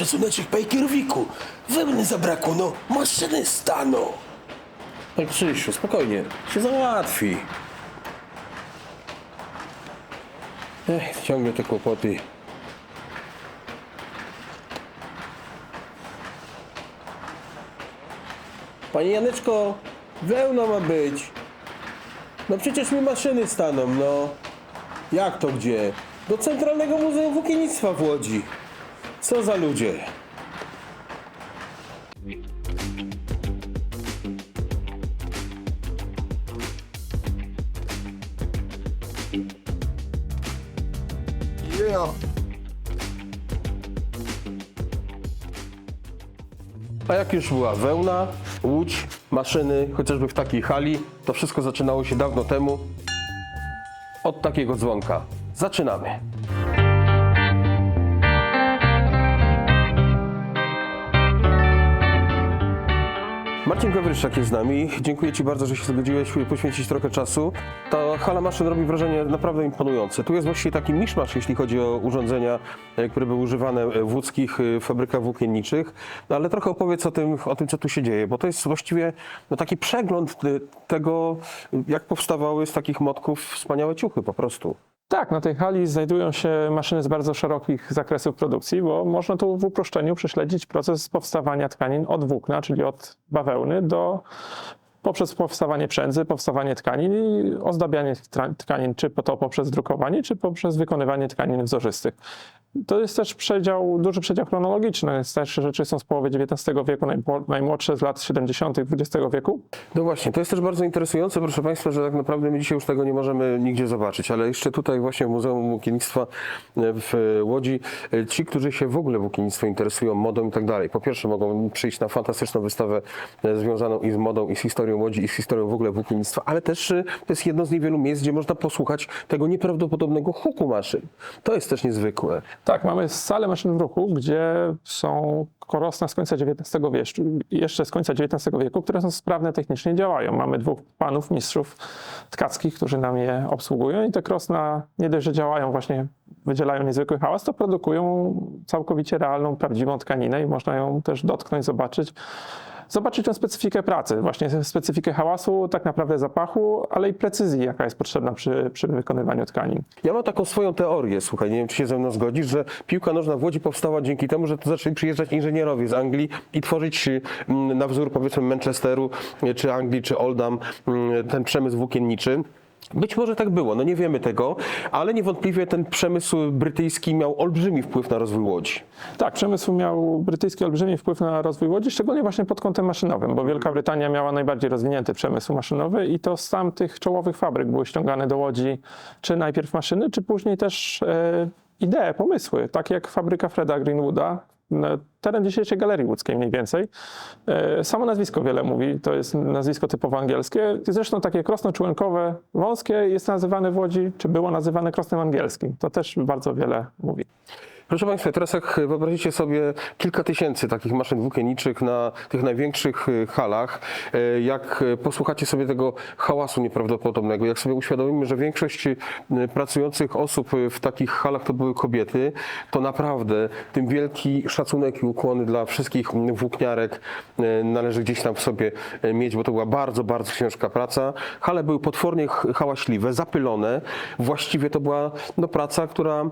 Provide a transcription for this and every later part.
szacuneczek, panie kierowniku. Wełny zabrakło, no. Maszyny staną. Panie Krzysiu, spokojnie, się załatwi. Ech, ciągle te kłopoty. Panie Janeczko, wełna ma być. No przecież mi maszyny staną, no. Jak to gdzie? Do Centralnego Muzeum Włókiennictwa w Łodzi. Co za ludzie. Yeah. A jak już była wełna, łódź, maszyny, chociażby w takiej hali, to wszystko zaczynało się dawno temu od takiego dzwonka. Zaczynamy. Marcin Gawryszczak jest z nami. Dziękuję Ci bardzo, że się zgodziłeś poświęcić trochę czasu. Ta hala maszyn robi wrażenie naprawdę imponujące. Tu jest właściwie taki miszmasz, jeśli chodzi o urządzenia, e, które były używane w łódzkich e, fabrykach włókienniczych. No, ale trochę opowiedz o tym, o tym, co tu się dzieje, bo to jest właściwie no, taki przegląd e, tego, jak powstawały z takich motków wspaniałe ciuchy po prostu. Tak, na tej hali znajdują się maszyny z bardzo szerokich zakresów produkcji, bo można tu w uproszczeniu prześledzić proces powstawania tkanin od włókna, czyli od bawełny, do poprzez powstawanie przędzy, powstawanie tkanin i ozdabianie tkanin, czy to poprzez drukowanie, czy poprzez wykonywanie tkanin wzorzystych. To jest też przedział, duży przedział chronologiczny. Starsze rzeczy są z połowy XIX wieku, najmłodsze z lat 70. XX wieku. No właśnie, to jest też bardzo interesujące, proszę Państwa, że tak naprawdę my dzisiaj już tego nie możemy nigdzie zobaczyć, ale jeszcze tutaj właśnie w Muzeum Włókiennictwa w Łodzi e, ci, którzy się w ogóle włókiennictwem interesują, modą i tak dalej, po pierwsze mogą przyjść na fantastyczną wystawę e, związaną i z modą, i z historią Łodzi, i z historią w ogóle włókiennictwa, ale też e, to jest jedno z niewielu miejsc, gdzie można posłuchać tego nieprawdopodobnego huku maszyn. To jest też niezwykłe. Tak, mamy salę maszyn w ruchu, gdzie są korosna z końca XIX wieku, jeszcze z końca XIX wieku, które są sprawne technicznie, działają. Mamy dwóch panów, mistrzów tkackich, którzy nam je obsługują i te krosna nie dość, że działają, właśnie wydzielają niezwykły hałas, to produkują całkowicie realną, prawdziwą tkaninę i można ją też dotknąć, zobaczyć. Zobaczyć tę specyfikę pracy, właśnie specyfikę hałasu, tak naprawdę zapachu, ale i precyzji, jaka jest potrzebna przy, przy wykonywaniu tkanin. Ja mam taką swoją teorię, słuchaj, nie wiem, czy się ze mną zgodzisz, że piłka nożna w Łodzi powstała dzięki temu, że tu zaczęli przyjeżdżać inżynierowie z Anglii i tworzyć mm, na wzór powiedzmy Manchesteru, y, czy Anglii, czy Oldham mm, ten przemysł włókienniczy. Być może tak było, no nie wiemy tego, ale niewątpliwie ten przemysł brytyjski miał olbrzymi wpływ na rozwój Łodzi. Tak, przemysł miał brytyjski olbrzymi wpływ na rozwój Łodzi, szczególnie właśnie pod kątem maszynowym, bo Wielka Brytania miała najbardziej rozwinięty przemysł maszynowy i to z tamtych czołowych fabryk były ściągane do Łodzi czy najpierw maszyny, czy później też e, idee, pomysły, takie jak fabryka Freda Greenwooda, teren dzisiejszej Galerii Łódzkiej mniej więcej. E, Samo nazwisko wiele mówi, to jest nazwisko typowo angielskie. Zresztą takie krosno-członkowe, wąskie jest nazywane w Łodzi, czy było nazywane krosnem angielskim. To też bardzo wiele mówi. Proszę Państwa, teraz jak wyobrazicie sobie kilka tysięcy takich maszyn włókienniczych na tych największych y, halach, y, jak y, posłuchacie sobie tego hałasu nieprawdopodobnego, jak sobie uświadomimy, że większość pracujących osób w takich halach to były kobiety, to naprawdę tym wielki szacunek i ukłony dla wszystkich mm, włókniarek należy gdzieś tam w sobie mieć, bo to była bardzo, bardzo ciężka praca. Hale były potwornie hałaśliwe, zapylone. Właściwie to była no, praca, która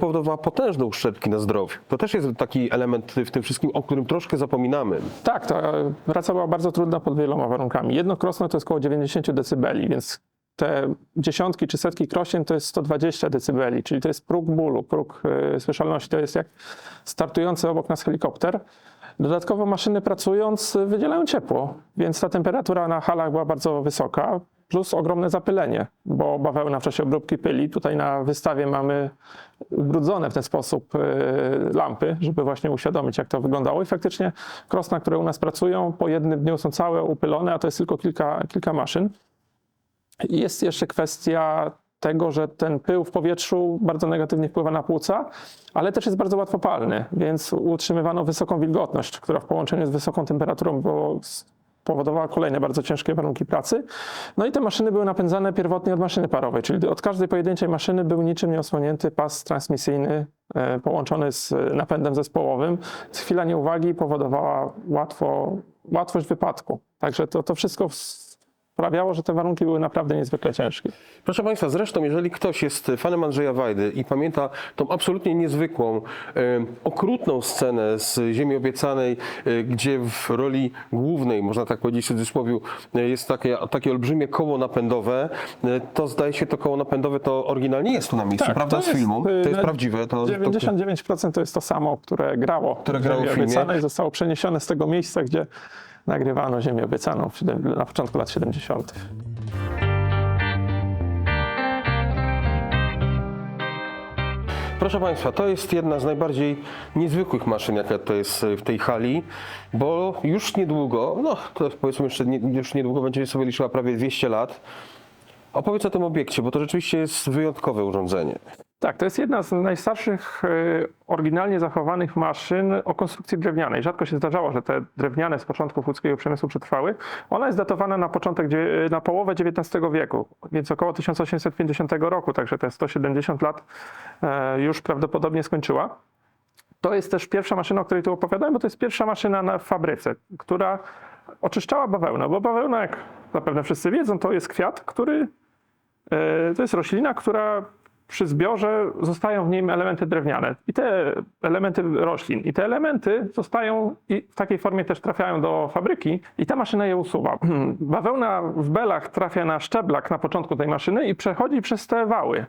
powodowała potężne uszczerbki na zdrowiu. To też jest taki element w tym wszystkim, o którym troszkę zapominamy. Tak, ta praca była bardzo trudna pod wieloma warunkami. Jedno krosno to jest około 90 decybeli, więc te dziesiątki czy setki krośnięć to jest 120 decybeli, czyli to jest próg bólu, próg y, słyszalności. To jest jak startujący obok nas helikopter. Dodatkowo maszyny pracując wydzielają ciepło, więc ta temperatura na halach była bardzo wysoka, plus ogromne zapylenie, bo bawełna w czasie obróbki pyli. Tutaj na wystawie mamy ubrudzone w ten sposób y, lampy, żeby właśnie uświadomić, jak to wyglądało. I faktycznie krosna, które u nas pracują, po jednym dniu są całe upylone, a to jest tylko kilka, kilka maszyn. I Jest jeszcze kwestia tego, że ten pył w powietrzu bardzo negatywnie wpływa na płuca, ale też jest bardzo łatwopalny, więc utrzymywano wysoką wilgotność, która w połączeniu z wysoką temperaturą, bo powodowała kolejne bardzo ciężkie warunki pracy. No i te maszyny były napędzane pierwotnie od maszyny parowej, czyli od każdej pojedynczej maszyny był niczym nieosłonięty pas transmisyjny e, połączony z napędem zespołowym. Chwila nieuwagi powodowała łatwo, łatwość wypadku. Także to, to wszystko sprawiało, że te warunki były naprawdę niezwykle ciężkie. Proszę Państwa, zresztą jeżeli ktoś jest fanem Andrzeja Wajdy i pamięta tą absolutnie niezwykłą, okrutną scenę z Ziemi Obiecanej, e, gdzie w roli głównej, można tak powiedzieć w cudzysłowie, e, jest takie, takie olbrzymie koło napędowe, e, to zdaje się to koło napędowe to oryginalnie jest tu na miejscu, Tak, prawda, to z jest, filmu? y, To jest prawdziwe. To, to, 99% to jest to samo, które grało, Które grało w Ziemi. Obiecanej, zostało przeniesione z tego miejsca, gdzie nagrywano Ziemię Obiecaną na początku lat 70. Proszę Państwa, to jest jedna z najbardziej niezwykłych maszyn, jaka to jest w tej hali, bo już niedługo, no to powiedzmy jeszcze nie, już niedługo będzie sobie liczyła prawie 200 lat. Opowiedz o tym obiekcie, bo to rzeczywiście jest wyjątkowe urządzenie. Tak, to jest jedna z najstarszych e, oryginalnie zachowanych maszyn o konstrukcji drewnianej. Rzadko się zdarzało, że te drewniane z początków łódzkiego przemysłu przetrwały. Ona jest datowana na początek, dzie- na połowę XIX wieku, więc około 1850 roku, także te 170 lat e, już prawdopodobnie skończyła. To jest też pierwsza maszyna, o której tu opowiadałem, bo to jest pierwsza maszyna na fabryce, która oczyszczała bawełnę, bo bawełna, jak zapewne wszyscy wiedzą, to jest kwiat, który E, To jest roślina, która przy zbiorze zostają w nim elementy drewniane. I te elementy roślin, i te elementy zostają i w takiej formie też trafiają do fabryki i ta maszyna je usuwa. Bawełna w belach trafia na szczeblak na początku tej maszyny i przechodzi przez te wały.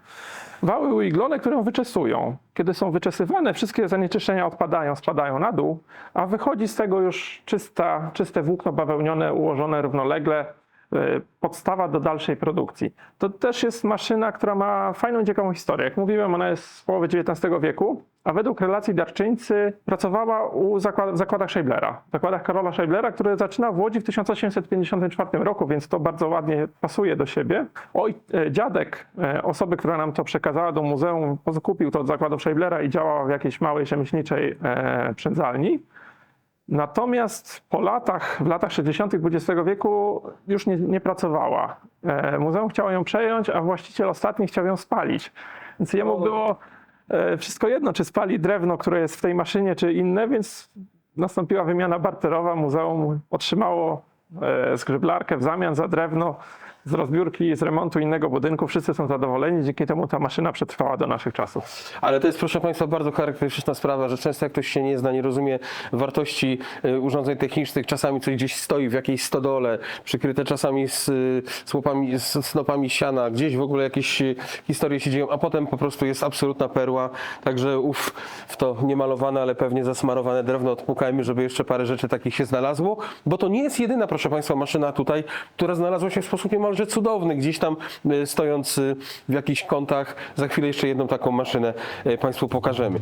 Wały uiglone, które ją wyczesują. Kiedy są wyczesywane, wszystkie zanieczyszczenia odpadają, spadają na dół, a wychodzi z tego już czysta, czyste włókno bawełnione ułożone równolegle, podstawa do dalszej produkcji. To też jest maszyna, która ma fajną ciekawą historię. Jak mówiłem, ona jest z połowy XIX wieku, a według relacji darczyńcy pracowała u zakład, zakładach Scheiblera, zakładach Karola Scheiblera, który zaczyna w Łodzi w 1854 roku, więc to bardzo ładnie pasuje do siebie. Oj, e, dziadek e, osoby, która nam to przekazała do muzeum, kupił to od zakładów Scheiblera i działał w jakiejś małej rzemieślniczej e, przędzalni. Natomiast po latach, w latach 60. XX wieku już nie, nie pracowała. E, Muzeum chciało ją przejąć, a właściciel ostatni chciał ją spalić. Więc jemu było e, wszystko jedno, czy spali drewno, które jest w tej maszynie, czy inne, więc nastąpiła wymiana barterowa. Muzeum otrzymało e, zgrzeblarkę w zamian za drewno z rozbiórki, z remontu innego budynku. Wszyscy są zadowoleni, dzięki temu ta maszyna przetrwała do naszych czasów. Ale to jest, proszę Państwa, bardzo charakterystyczna sprawa, że często jak ktoś się nie zna, nie rozumie wartości y, urządzeń technicznych, czasami coś gdzieś stoi w jakiejś stodole, przykryte czasami z, y, słupami, z snopami siana, gdzieś w ogóle jakieś y, historie się dzieją, a potem po prostu jest absolutna perła. Także uf, w to niemalowane, ale pewnie zasmarowane drewno odpukajmy, żeby jeszcze parę rzeczy takich się znalazło, bo to nie jest jedyna, proszę Państwa, maszyna tutaj, która znalazła się w sposób niemalże cudowny, gdzieś tam y, stojąc y, w jakichś kątach. Za chwilę jeszcze jedną taką maszynę y, Państwu pokażemy.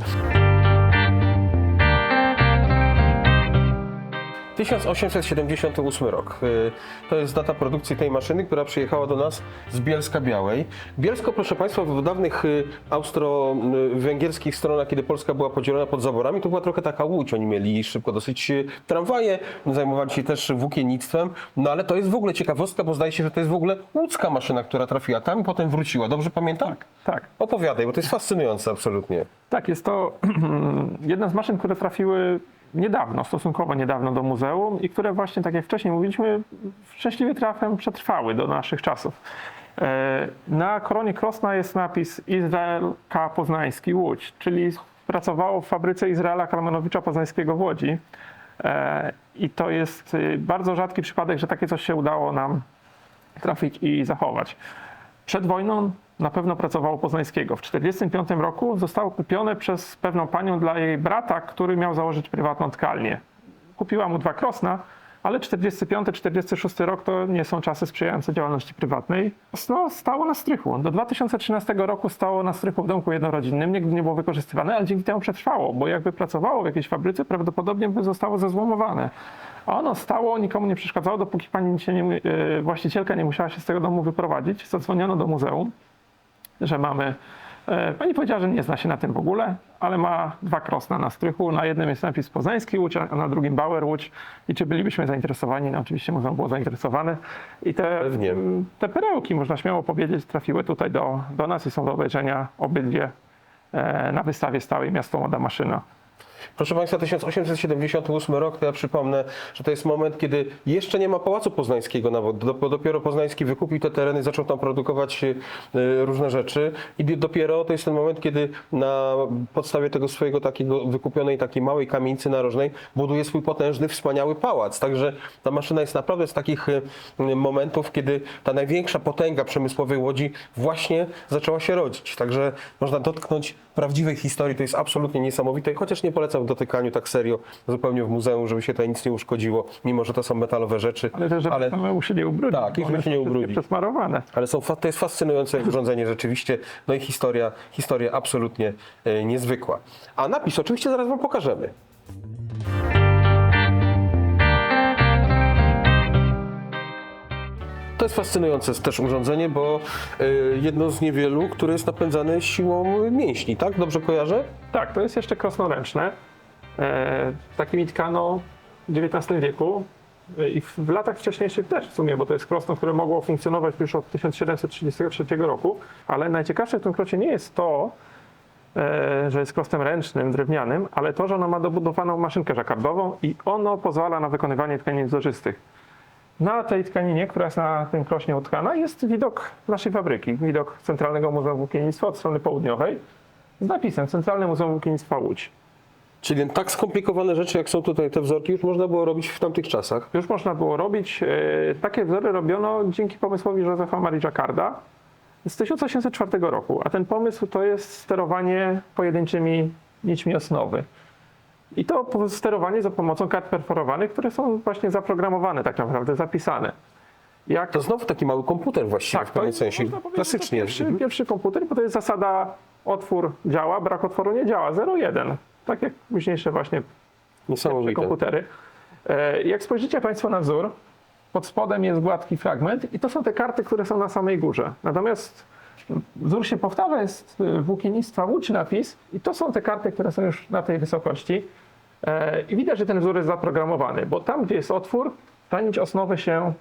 1878 rok. Y, To jest data produkcji tej maszyny, która przyjechała do nas z Bielska Białej. Bielsko, proszę Państwa, w dawnych y, austro-węgierskich stronach, kiedy Polska była podzielona pod zaborami, to była trochę taka łódź. Oni mieli szybko dosyć y, tramwaje, zajmowali się też włókiennictwem, no ale to jest w ogóle ciekawostka, bo zdaje się, że to jest w ogóle łódzka maszyna, która trafiła tam i potem wróciła. Dobrze pamiętam? Tak. Opowiadaj, bo to jest fascynujące absolutnie. Tak, jest to jedna z maszyn, które trafiły niedawno, stosunkowo niedawno do muzeum i które właśnie, tak jak wcześniej mówiliśmy, szczęśliwie trafem przetrwały do naszych czasów. E, Na koronie Krosna jest napis Izrael K. Poznański Łódź, czyli pracowało w fabryce Izraela Kalmanowicza Poznańskiego w Łodzi. E, I to jest y, bardzo rzadki przypadek, że takie coś się udało nam trafić i zachować. Przed wojną na pewno pracowało Poznańskiego. W 1945 roku zostało kupione przez pewną panią dla jej brata, który miał założyć prywatną tkalnię. Kupiła mu dwa krosna, ale 45-46 rok to nie są czasy sprzyjające działalności prywatnej. No, stało na strychu. Do 2013 roku stało na strychu w domku jednorodzinnym, nigdy nie było wykorzystywane, ale dzięki temu przetrwało, bo jakby pracowało w jakiejś fabryce, prawdopodobnie by zostało zezłomowane. A ono stało, nikomu nie przeszkadzało, dopóki pani e, właścicielka nie musiała się z tego domu wyprowadzić. Zadzwoniono do muzeum, że mamy E, Pani powiedziała, że nie zna się na tym w ogóle, ale ma dwa krosna na strychu. Na jednym jest napis Poznański Łódź, a na drugim Bauer Łódź. I czy bylibyśmy zainteresowani? No oczywiście muzeum było zainteresowane. I te, Pewnie. te perełki, można śmiało powiedzieć, trafiły tutaj do, do nas i są do obejrzenia obydwie e, na wystawie stałej Miasto Młoda Maszyna. Proszę Państwa, 1878 rok, to ja przypomnę, że to jest moment, kiedy jeszcze nie ma Pałacu Poznańskiego nawet, bo dopiero Poznański wykupił te tereny, zaczął tam produkować e, różne rzeczy i dopiero to jest ten moment, kiedy na podstawie tego swojego takiego wykupionej takiej małej kamienicy narożnej buduje swój potężny, wspaniały pałac. Także ta maszyna jest naprawdę z takich e, momentów, kiedy ta największa potęga przemysłowej Łodzi właśnie zaczęła się rodzić. Także można dotknąć prawdziwej historii, to jest absolutnie niesamowite, chociaż nie polecam w dotykaniu tak serio zupełnie w muzeum, żeby się tutaj nic nie uszkodziło, mimo że to są metalowe rzeczy. Ale też, żeby ale, samemu się nie ubrudzić. Tak, ich się nie ubrudzi. Przesmarowane. ale są, to jest fascynujące urządzenie rzeczywiście, no i historia, historia absolutnie e, niezwykła. A napis oczywiście zaraz Wam pokażemy. To jest fascynujące też urządzenie, bo e, jedno z niewielu, które jest napędzane siłą mięśni, tak? Dobrze kojarzę? Tak, to jest jeszcze krosnoręczne. E, takimi tkano w XIX wieku e, i w, w latach wcześniejszych też w sumie, bo to jest krosno, które mogło funkcjonować już od 1733 roku, ale najciekawsze w tym krocie nie jest to, e, że jest krostem ręcznym, drewnianym, ale to, że ono ma dobudowaną maszynkę żakardową i ono pozwala na wykonywanie tkanin wzorzystych. Na tej tkaninie, która jest na tym krośnie utkana, jest widok naszej fabryki, widok Centralnego Muzeum Włókiennictwa od strony południowej z napisem Centralne Muzeum Włókiennictwa Łódź. Czyli tak skomplikowane rzeczy, jak są tutaj te wzorki, już można było robić w tamtych czasach. Już można było robić. e, Takie wzory robiono dzięki pomysłowi Józefa Marii Jacquarda z 1804 roku, a ten pomysł to jest sterowanie pojedynczymi nićmi osnowy. I to sterowanie za pomocą kart perforowanych, które są właśnie zaprogramowane, tak naprawdę zapisane. Jak To znowu taki mały komputer właściwie w to pewnym sensie. Klasycznie. To pierwszy, pierwszy komputer, bo to jest zasada otwór działa, brak otworu nie działa, 0,1. Tak jak późniejsze właśnie pierwsze komputery. E, Jak spojrzycie Państwo na wzór, pod spodem jest gładki fragment i to są te karty, które są na samej górze. Natomiast wzór się powtarza, jest e, włókiennictwa Łódź napis i to są te karty, które są już na tej wysokości. E, I widać, że ten wzór jest zaprogramowany, bo tam, gdzie jest otwór, ta nić osnowy się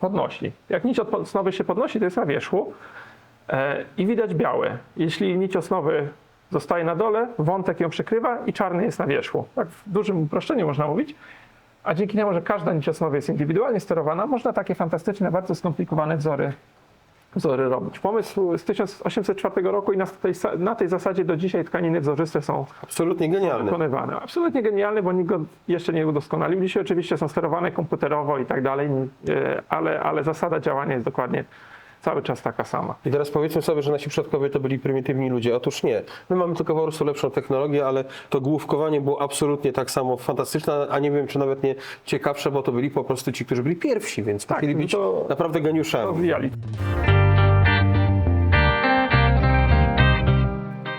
podnosi. Jak nić osnowy się podnosi, to jest na wierzchu e, i widać białe. Jeśli nić osnowy zostaje na dole, wątek ją przykrywa i czarny jest na wierzchu. Tak w dużym uproszczeniu można mówić. A dzięki temu, że każda nić osnowy jest indywidualnie sterowana, można takie fantastyczne, bardzo skomplikowane wzory, wzory robić. Pomysł z 1804 roku i na tej, na tej zasadzie do dzisiaj tkaniny wzorzyste są Absolutnie genialny. wykonywane. Absolutnie genialny, bo nikt go jeszcze nie udoskonalił. Dzisiaj oczywiście są sterowane komputerowo i tak dalej, e, ale, ale zasada działania jest dokładnie cały czas taka sama. I teraz powiedzmy sobie, że nasi przodkowie to byli prymitywni ludzie. Otóż nie. My mamy tylko po prostu lepszą technologię, ale to główkowanie było absolutnie tak samo fantastyczne, a nie wiem, czy nawet nie ciekawsze, bo to byli po prostu ci, którzy byli pierwsi, więc Tak, no być to- naprawdę geniuszami. Rozwijali.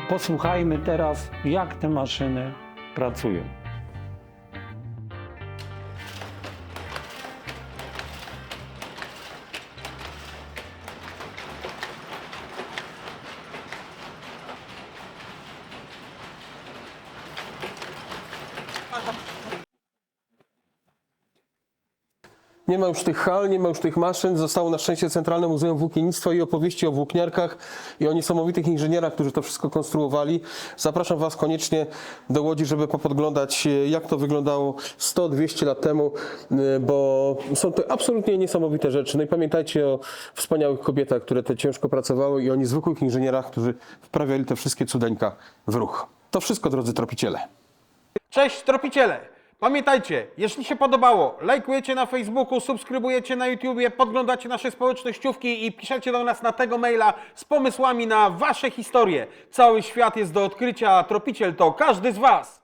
Posłuchajmy teraz, jak te maszyny pracują. Nie ma już tych hal, nie ma już tych maszyn. Zostało na szczęście Centralne Muzeum Włókiennictwa i opowieści o włókniarkach i o niesamowitych inżynierach, którzy to wszystko konstruowali. Zapraszam Was koniecznie do Łodzi, żeby popodglądać, e, jak to wyglądało 100-200 lat temu, e, bo są to absolutnie niesamowite rzeczy. No i pamiętajcie o wspaniałych kobietach, które te ciężko pracowały i o niezwykłych inżynierach, którzy wprawiali te wszystkie cudeńka w ruch. To wszystko, drodzy tropiciele. Cześć tropiciele! Pamiętajcie, jeśli się podobało, lajkujecie na Facebooku, subskrybujecie na YouTubie, podglądacie nasze społecznościówki i piszecie do nas na tego maila z pomysłami na wasze historie. Cały świat jest do odkrycia, a tropiciel to każdy z was!